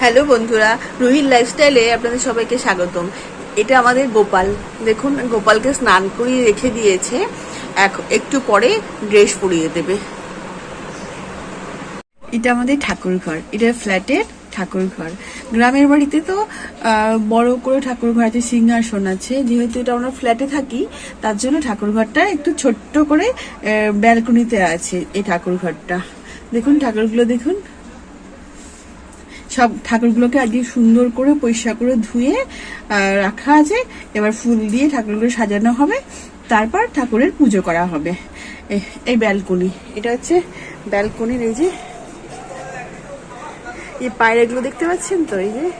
Hello বন্ধুরা রুহির লাইফস্টাইলে আপনাদের সবাইকে স্বাগতম। এটা আমাদের গোপাল। দেখুন, গোপালকে স্নান করিয়ে রেখে দিয়েছে। এক- একটু পরে ড্রেস পরিয়ে দেবে। এটা আমাদের ঠাকুর ঘর। এটা ফ্ল্যাটের ঠাকুর ঘর। গ্রামের বাড়িতে তো বড় করে ঠাকুর ঘর আছে, সিংহাসন আছে। যেহেতু এটা আমরা ফ্ল্যাটে থাকি, তার জন্য ঠাকুর ঘরটা একটু ছোট্ট করে ব্যালকনিতে আছে এই ঠাকুর ঘরটা। দেখুন, ঠাকুরগুলো দেখুন। সব ঠাকুরগুলোকে আজকে সুন্দর করে পরিষ্কার করে ধুয়ে রাখা আছে। এবার ফুল দিয়ে ঠাকুরগুলো সাজানো হবে। তারপর ঠাকুরের পুজো করা হবে। এই ব্যালকনি। এটা হচ্ছে ব্যালকনির এই যে, এই পায়রাগুলো দেখতে পাচ্ছেন তো? এই যে,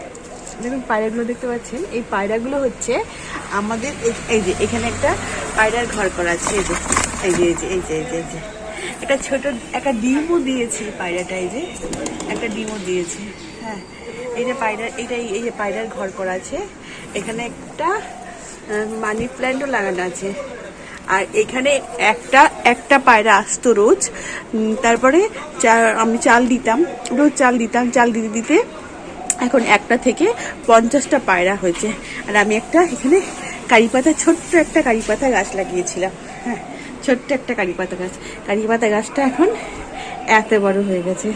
দেখুন পায়রাগুলো দেখতে পাচ্ছেন? এই পায়রাগুলো হচ্ছে আমাদের এই- যে, এখানে একটা পায়রার ঘর করা আছে। এই যে এই যে এই যে এই যে এই যে। একটা ছোট, একটা ডিমও দিয়েছে এই পায়রাটা, এই যে একটা ডিমও দিয়েছে। হ্যাঁ এই যে পায়রা এটা এই যে পায়রার ঘর করা আছে। এখানে একটা মানি প্ল্যান্টও লাগানো আছে। আর এখানে একটা একটা পায়রা আসতো রোজ। তারপরে আমি চাল দিতাম, রোজ চাল দিতাম। চাল দিতে দিতে এখন একটা থেকে পঞ্চাশটা পায়রা হয়েছে। আর আমি একটা এখানে কারি পাতা, ছোট্ট একটা কারি পাতা গাছ লাগিয়েছিলাম। হ্যাঁ ছোট্ট একটা কারি পাতা গাছ। কারি পাতা গাছটা এখন এত বড় হয়ে গেছে।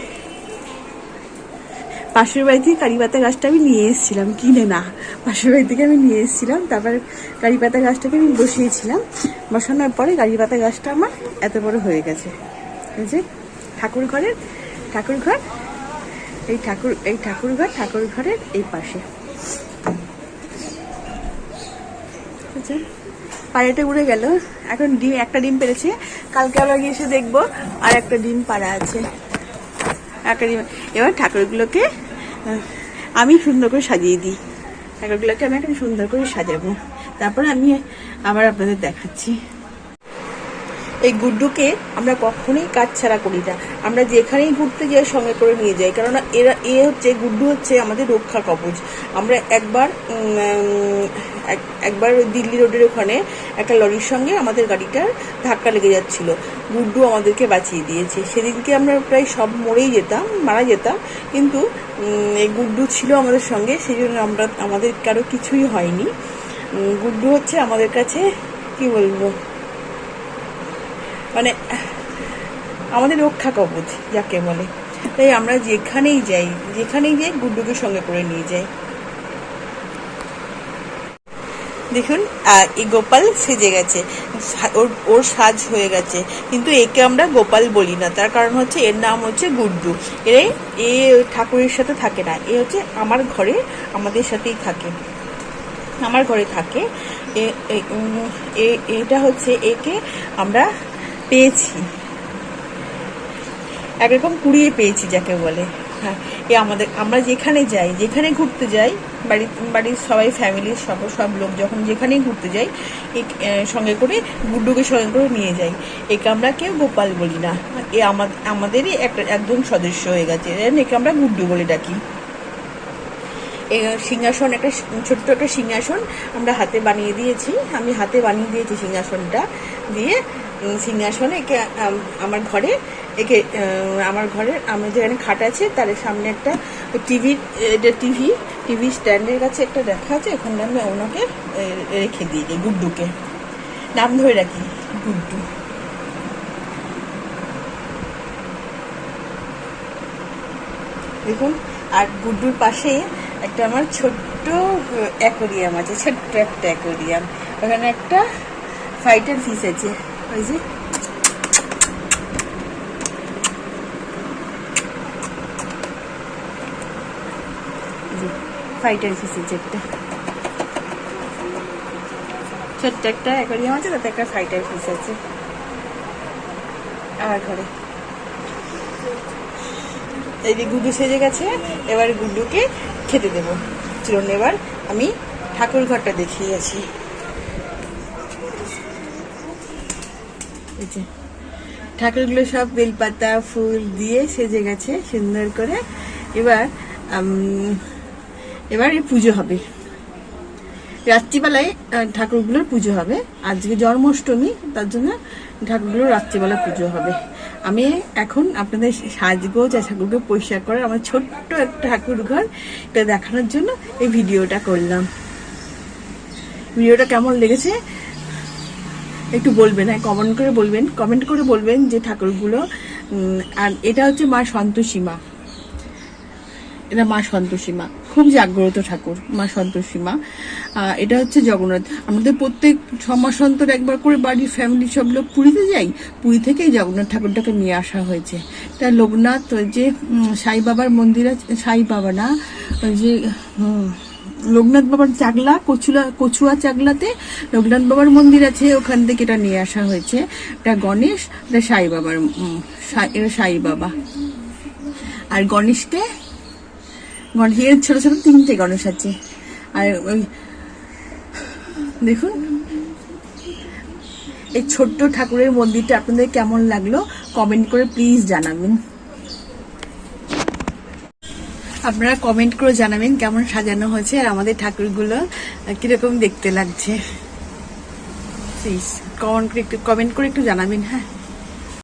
পাশের বাড়ি থেকে কারি পাতা গাছটা আমি নিয়ে এসেছিলাম, কিনে না। পাশের বাড়ি থেকে আমি নিয়ে এসেছিলাম, তারপর কারি পাতা গাছটাকে আমি বসিয়েছিলাম। বসানোর পরে কারি পাতা গাছটা আমার এত বড় হয়ে গেছে। যে ঠাকুর ঘরের, ঠাকুর ঘর, এই ঠাকুর এই ঠাকুর ঘর, ঠাকুর ঘরের এই পাশে। বুঝছেন? পায়রাটা উড়ে গেল। এখন ডিম, একটা ডিম পেরেছে। কালকে আবার গিয়ে দেখব আর একটা ডিম পাড়া আছে। একটা ডিম, এবার ঠাকুরগুলোকে আমি সুন্দর করে সাজিয়ে দিই। ঠাকুরগুলোকে আমি এখন সুন্দর করে সাজাবো। তারপরে আমি আবার আপনাদের দেখাচ্ছি। এই গুড্ডুকে আমরা কখনোই কাজ ছাড়া করি না। আমরা যেখানেই ঘুরতে যাই, সঙ্গে করে নিয়ে যাই। কেননা এরা, এ হচ্ছে, গুড্ডু হচ্ছে আমাদের রক্ষা কবচ। আমরা একবার একবার দিল্লি রোডের ওখানে একটা লরির সঙ্গে আমাদের গাড়িটার ধাক্কা লেগে যাচ্ছিল। গুড্ডু আমাদেরকে বাঁচিয়ে দিয়েছে। সেদিনকে আমরা প্রায় সব মরেই যেতাম, মারা যেতাম। কিন্তু গুড্ডু ছিল আমাদের সঙ্গে সেই জন্য আমরা, আমাদের কারও কিছুই হয়নি। গুড্ডু হচ্ছে আমাদের কাছে, কি বলব? মানে আমাদের রক্ষা কবচ, যাকে বলে। তাই আমরা যেখানেই যাই যেখানেই যাই, গুড্ডুকে সঙ্গে করে নিয়ে যাই। দেখুন এই গোপাল সেজে গেছে। ওর ওর সাজ হয়ে গেছে। কিন্তু একে আমরা গোপাল বলি না। তার কারণ হচ্ছে, এর নাম হচ্ছে গুড্ডু। এ এ ঠাকুরের সাথে থাকে না। এ হচ্ছে আমার ঘরে, আমাদের সাথেই থাকে। আমার ঘরে থাকে। এটা হচ্ছে একে আমরা পেয়েছি। একরকম কুড়িয়ে পেয়েছি, যাকে বলে। হ্যাঁ এ আমাদের, আমরা যেখানে যাই, যেখানে ঘুরতে যাই, বাড়ি, বাড়ির সবাই ফ্যামিলির সব সব লোক যখন যেখানেই ঘুরতে যাই সঙ্গে করে গুড্ডুকে সঙ্গে করে নিয়ে যাই। একে আমরা কেউ গোপাল বলি না। এ আমাদের আমাদেরই একটা একজন সদস্য হয়ে গেছে। একে আমরা গুড্ডু বলে ডাকি। সিংহাসন, একটা ছোট্ট একটা সিংহাসন আমরা হাতে বানিয়ে দিয়েছি। আমি হাতে বানিয়ে দিয়েছি সিংহাসনটা। দিয়ে সিংহাসনে একে আমার ঘরে, একে আমার ঘরে, আমার যেখানে খাট আছে, তার সামনে একটা টিভি এটা টিভি টিভি স্ট্যান্ডের কাছে একটা দেখা আছে ওখানে আমি ওনাকে রেখে দিই গুড্ডুকে। নাম ধরে রাখি, গুড্ডু। দেখুন, আর গুড্ডুর পাশে একটা আমার ছোট্ট অ্যাকোরিয়াম আছে, ছোট্ট একটা অ্যাকোরিয়াম। ওখানে একটা ফাইটার ফিস আছে। ওই যে ফাইটার ফিস একটা ছোট্ট একটা অ্যাকোরিয়াম আছে তাতে একটা ফাইটার ফিস আছে। আমার ঘরে। এই যে গুড্ডু সেজে গেছে, এবার গুড্ডুকে খেতে দেবো। চলুন এবার আমি ঠাকুর ঘরটা দেখিয়ে আছি এই যে, ঠাকুরগুলো সব বেলপাতা, ফুল দিয়ে সেজে গেছে সুন্দর করে। এবার এবার এই পুজো হবে। রাত্রিবেলায় ঠাকুরগুলোর পুজো হবে। আজকে জন্মাষ্টমী, তার জন্য ঠাকুরগুলোর রাত্রিবেলা পুজো হবে। আমি এখন আপনাদের সাজগোজ আর ঠাকুরকে পরিষ্কার করার আমার ছোট্ট একটা ঠাকুর ঘর এটা দেখানোর জন্য এই ভিডিওটা করলাম। ভিডিওটা কেমন লেগেছে? একটু বলবেন হ্যাঁ কমেন্ট করে বলবেন কমেন্ট করে বলবেন যে ঠাকুরগুলো আর এটা হচ্ছে মা সন্তোষীমা। এটা মা সন্তোষীমা, খুব জাগ্রত ঠাকুর, মা সন্তোষীমা। এটা হচ্ছে জগন্নাথ। আমাদের প্রত্যেক মাস অন্তর একবার করে বাড়ির ফ্যামিলি সব লোক পুরীতে যাই, পুরী থেকেই জগন্নাথ ঠাকুরটাকে নিয়ে আসা হয়েছে। তা লোকনাথ যে সাই বাবার মন্দির আছে, সাই বাবা না, ওই যে লোকনাথ বাবার চাগলা, কচুলা, কচুয়া চাগলাতে লোকনাথ বাবার মন্দির আছে, ওখান থেকে এটা নিয়ে আসা হয়েছে। এটা গণেশ, এটা সাই বাবার সাই- বাবা। আর গণেশকে গণেশের ছোট ছোট তিনটে গণেশ আছে। আর ওই, দেখুন, এই ছোট্ট ঠাকুরের মন্দিরটা আপনাদের কেমন লাগল কমেন্ট করে প্লিজ জানাবেন। আপনারা কমেন্ট করে জানাবেন কেমন সাজানো হয়েছে আর আমাদের ঠাকুরগুলো কীরকম দেখতে লাগছে। প্লিজ কমেন্ট করে একটু কমেন্ট করে একটু জানাবেন হ্যাঁ।